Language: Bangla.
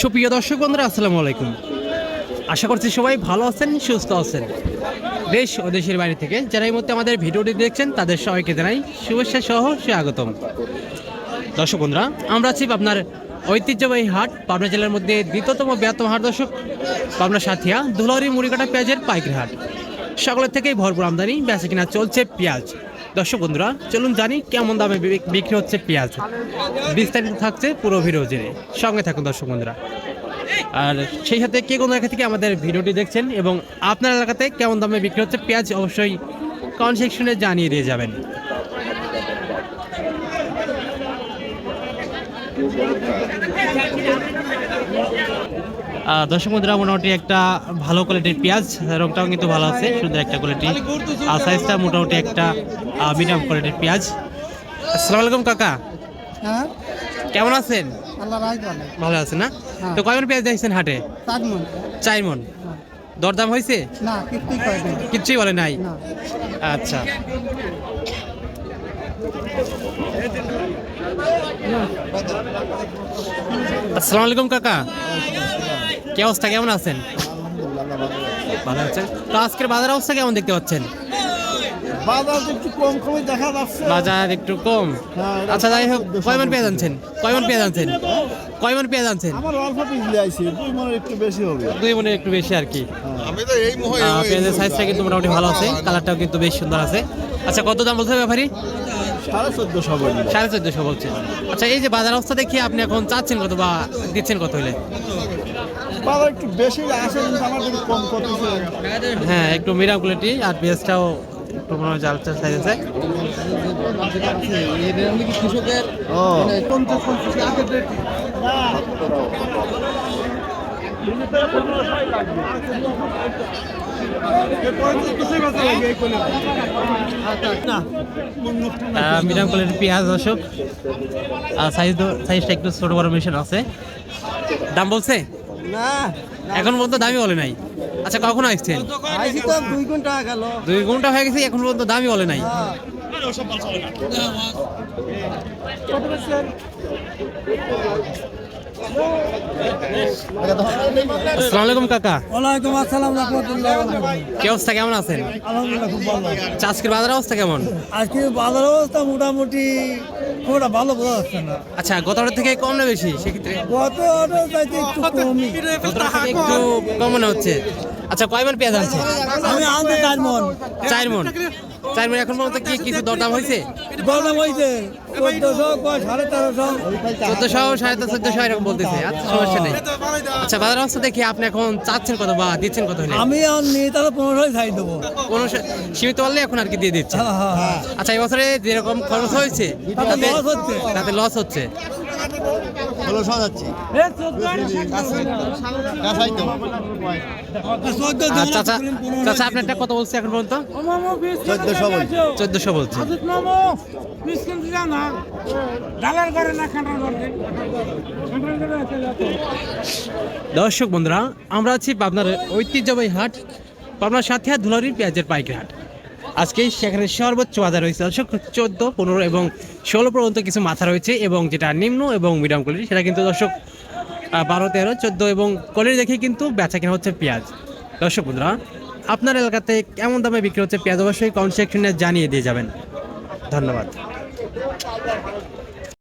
সুপ্রিয় দর্শক বন্ধুরা, আসসালামু আলাইকুম। আশা করছি সবাই ভালো আছেন, সুস্থ আছেন। দেশ ও দেশের বাইরে থেকে যারা এই মুহূর্তে আমাদের ভিডিওটি দেখছেন, তাদের সবাইকে জানাই শুভেচ্ছা সহ স্বাগতম। দর্শক বন্ধুরা, আমরা আছি আপনার ঐতিহ্যবাহী হাট, পাবনা জেলার মধ্যে দ্বিতীয়তম বৃহত্তম হাট দর্শক, পাবনা সাথিয়া ধুলাউরি মুড়িকাটা পেঁয়াজের পাইকারি হাট। সকলের থেকেই ভরপুর আমদানি, বেচা কিনা চলছে পেঁয়াজ। দর্শক বন্ধুরা, চলুন জানি কেমন দামে বিক্রি হচ্ছে পেঁয়াজ। বিস্তারিত থাকছে পুরো ভিডিও জেনে সঙ্গে থাকুন দর্শক বন্ধুরা। আর সেই সাথে কে কোনো এলাকা থেকে আমাদের ভিডিওটি দেখছেন এবং আপনার এলাকাতে কেমন দামে বিক্রি হচ্ছে পেঁয়াজ, অবশ্যই কমেন্ট সেকশনে জানিয়ে দিয়ে যাবেন। দর্শক বন্ধুরা মোটামুটি একটা ভালো কোয়ালিটির পেঁয়াজ রংটাও কিন্তু ভালো আছে সুন্দর একটা কোয়ালিটি আর সাইজটা মোটামুটি একটা মিডিয়াম কোয়ালিটির পেঁয়াজ। আসসালামু আলাইকুম কাকা। হ্যাঁ। কেমন আছেন? আল্লাহ ভালো। আছেন না? হ্যাঁ। তো কয়মন পেঁয়াজ দেখছেন হাটে? চার মন দরদাম হয়েছে? কিচ্ছুই বলে নাই? আচ্ছা। আসসালামু আলাইকুম কাকা। কি অবস্থা? কেমন আছেন? ভালো আছেন? তো আজকের বাজার অবস্থা কেমন দেখতে পাচ্ছেন? বাজার একটু কম কমে দেখা যাচ্ছে। বাজার একটু কম? হ্যাঁ, আচ্ছা যাই হোক চোদ্দশো কয়মন পেঁয়াজ আনছেন? কয়মন পেঁয়াজ আনছেন? কয়মন পেঁয়াজ আনছেন? আমার অল্প পিছলে আইছে দুই মনে একটু বেশি হবে। দুই মনে একটু বেশি আর কি। আমি তো এই মুহে পেঁয়াজের সাইজটা কিন্তু মোটামুটি ভালো আছে কালারটাও কিন্তু বেশ সুন্দর আছে। আচ্ছা কত দাম বলছে ব্যাপারী? সাড়ে চোদ্দশো বলি সাড়ে চোদ্দশো বলছে। আচ্ছা এই যে বাজার অবস্থা দেখি আপনি এখন চাচ্ছেন কত বা দিচ্ছেন কত হলে? বাজার একটু বেশি আসে কিন্তু আমার একটু কম করতেছে হ্যাঁ একটু মিডিয়াম কোয়ালিটি আর পেঁয়াজটাও একটু মনে হয় জাল সাইজ আছে ও। মিডিয়াম কোয়ালিটির পেঁয়াজ দর্শক আর সাইজ সাইজটা একটু ছোট বড় মেশিন আছে। দাম বলছে? না এখন পর্যন্ত দামি বলে নাই। আচ্ছা কখন আসছেন? দুই ঘণ্টা গেল দুই ঘণ্টা হয়ে গেছে এখন পর্যন্ত দামি বলে নাই। আসসালামু আলাইকুম কাকা। ওয়ালাইকুম আসসালাম রাহমাতুল্লাহ। কি অবস্থা কেমন আছেন? আলহামদুলিল্লাহ খুব ভালো আচ্ছা, আজকের বাজার অবস্থা কেমন? আজকে বাজার অবস্থা মোটামুটি খুব একটা ভালো বোঝা যাচ্ছে না। আচ্ছা গত থেকে কম না বেশি সেক্ষেত্রে? গত অর্ডার চাইতে একটু কমই। কম মনে হচ্ছে। আচ্ছা কয় মন পেঁয়াজ আছে আমি আনতে চার মন চার মন চার মন এখন পর্যন্ত কি কিছু দরদাম হয়েছে? গরম হয়েছে চোদ্দশো সাড়ে তেরোশো। চোদ্দশো সাড়ে চোদ্দশো এরকম বলতেছে। আচ্ছা সমস্যা নেই। আচ্ছা বাজার অবস্থা দেখি। আপনি এখন চাচ্ছেন কত বা দিচ্ছেন কত হলে? আমি নিয়ে তাহলে পনেরোশোই ছাই দেবো। কোনো সীমিত পারলে এখন আর কি দিয়ে দিচ্ছে? হ্যাঁ হ্যাঁ হ্যাঁ। আচ্ছা এবছরে যেরকম খরচ হয়েছে। তাতে লস হচ্ছে। ষোলো সাজাচ্ছি। আর চাচা চাচা আপনারটা কত বলছে এখন পর্যন্ত? চোদ্দশো বলছি। চোদ্দশো বলছে। দর্শক বন্ধুরা আমরা আছি পাবনার ঐতিহ্যবাহী হাট পাবনার সাথে ধুলারির পেঁয়াজের পাইকারি হাট। আজকে সেখানে সর্বোচ্চ বাজার রয়েছে দর্শক, চোদ্দ, পনেরো এবং ষোলো পর্যন্ত কিছু মাথা রয়েছে এবং যেটা নিম্ন এবং মিডিয়াম কোয়ালিটি সেটা কিন্তু দর্শক বারো, তেরো, চোদ্দ এবং কোয়ালিটি দেখে কিন্তু বেচা কেনা হচ্ছে পেঁয়াজ। দর্শক বন্ধুরা, আপনার এলাকাতে কেমন দামে বিক্রি হচ্ছে পেঁয়াজ? অবশ্যই কমেন্ট সেকশনে জানিয়ে দিয়ে যাবেন। ধন্যবাদ।